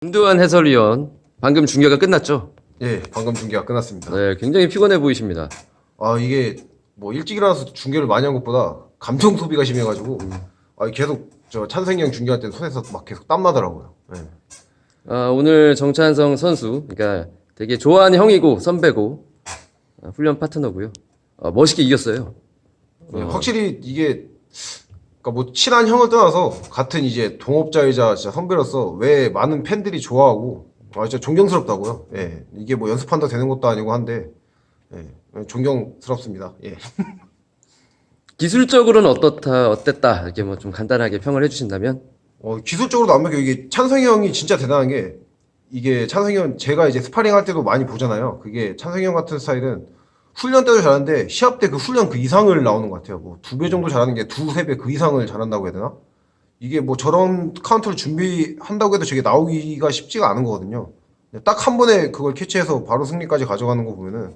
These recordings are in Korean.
김두한 해설위원 방금 중계가 끝났죠? 예, 방금 중계가 끝났습니다. 네, 굉장히 피곤해 보이십니다. 아 이게 뭐 일찍 일어나서 중계를 많이 한 것보다 감정 소비가 심해가지고 아 계속 저 찬생이 형 중계할 때는 손에서 막 계속 땀 나더라고요. 예. 아, 오늘 정찬성 선수, 그러니까 되게 좋아하는 형이고 선배고 아, 훈련 파트너고요. 아, 멋있게 이겼어요. 예, 확실히 이게 그러니까 뭐 친한 형을 떠나서 같은 이제 동업자이자 진짜 선배로서 왜 많은 팬들이 좋아하고 아 진짜 존경스럽다고요. 예, 이게 뭐 연습한다 되는 것도 아니고 한데 예, 존경스럽습니다. 예. 기술적으로는 어떻다, 어땠다 이렇게 뭐 좀 간단하게 평을 해주신다면 어, 기술적으로도 완벽해. 이게 찬성이 형이 진짜 대단한 게 이게 찬성이 형 제가 이제 스파링 할 때도 많이 보잖아요. 그게 찬성이 형 같은 스타일은 훈련 때도 잘하는데 시합 때 그 훈련 그 이상을 나오는 것 같아요. 뭐 두 배 정도 잘하는 게 두 세 배 그 이상을 잘한다고 해야 되나? 이게 뭐 저런 카운터를 준비한다고 해도 저게 나오기가 쉽지가 않은 거거든요. 딱 한 번에 그걸 캐치해서 바로 승리까지 가져가는 거 보면은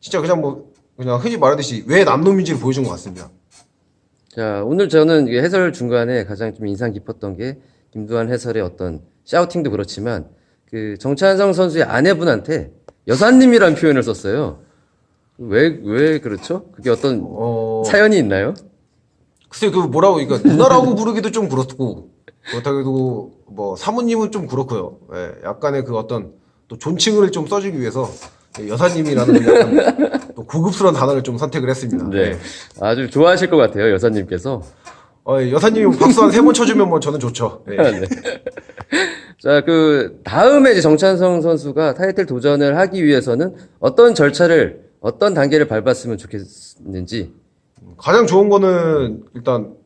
진짜 그냥 뭐 그냥 흔히 말하듯이 왜 남놈인지를 보여준 것 같습니다. 자, 오늘 저는 해설 중간에 가장 좀 인상 깊었던 게 김두한 해설의 어떤 샤우팅도 그렇지만 그 정찬성 선수의 아내분한테 여사님이라는 표현을 썼어요. 왜, 왜 그렇죠? 그게 어떤 어, 사연이 있나요? 글쎄 그 뭐라고 그러니까 누나라고 부르기도 좀 그렇고 그렇다고 뭐 사모님은 좀 그렇고요. 예, 약간의 그 어떤 또 존칭을 좀 써주기 위해서 여사님이라는 약간 또 고급스러운 단어를 좀 선택을 했습니다. 네. 아주 좋아하실 것 같아요, 여사님께서. 어, 예, 여사님이 박수 한 세 번 쳐주면 뭐 저는 좋죠. 예. 네. 자, 그 다음에 이제 정찬성 선수가 타이틀 도전을 하기 위해서는 어떤 절차를 어떤 단계를 밟았으면 좋겠는지. 가장 좋은 거는 일단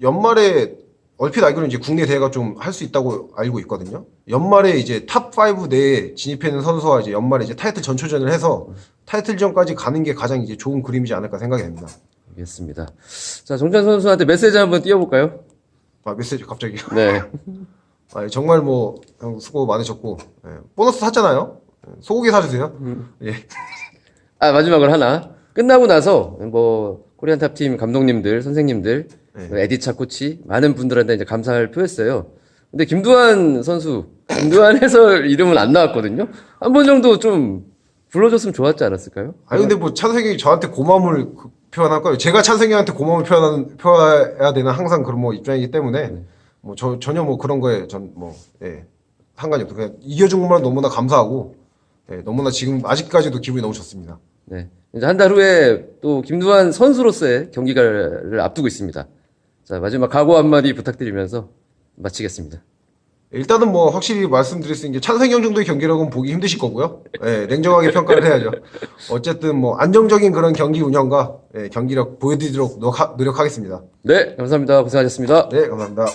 연말에 얼핏 알기로는 이제 국내 대회가 좀 할 수 있다고 알고 있거든요. 연말에 이제 탑 5 내에 진입해 있는 선수와 이제 연말에 이제 타이틀 전초전을 해서 타이틀전까지 가는 게 가장 이제 좋은 그림이지 않을까 생각이 됩니다. 알겠습니다. 자, 정찬성 선수한테 메시지 한번 띄워볼까요? 아, 메시지 갑자기. 네. 아, 정말 뭐, 형 수고 많으셨고, 예, 보너스 샀잖아요? 예, 소고기 사주세요. 예. 아, 마지막으로 하나. 끝나고 나서 뭐 코리안 탑팀 감독님들, 선생님들, 네. 에디차 코치 많은 분들한테 이제 감사를 표했어요. 근데 김두한 선수, 김두한 해설 이름은 안 나왔거든요. 한 번 정도 좀 불러줬으면 좋았지 않았을까요? 아니, 근데 뭐 찬성이 저한테 고마움을 그- 표현할 거예요. 제가 찬성이한테 고마움을 표현하는, 표해야 되는 항상 그런 뭐 입장이기 때문에, 뭐 저, 전혀 뭐 그런 거에 전 뭐, 예, 상관이 없고, 그냥 이겨준 것만 너무나 감사하고, 예, 너무나 지금 아직까지도 기분이 너무 좋습니다. 네. 이제 한 달 후에 또 김두한 선수로서의 경기를 앞두고 있습니다. 자, 마지막 각오 한마디 부탁드리면서 마치겠습니다. 일단은 뭐 확실히 말씀드릴 수 있는 게 찬성이 형 정도의 경기력은 보기 힘드실 거고요. 예, 냉정하게 평가를 해야죠. 어쨌든 뭐 안정적인 그런 경기 운영과 예, 경기력 보여드리도록 노력하, 노력하겠습니다. 네, 감사합니다. 고생하셨습니다. 네, 감사합니다.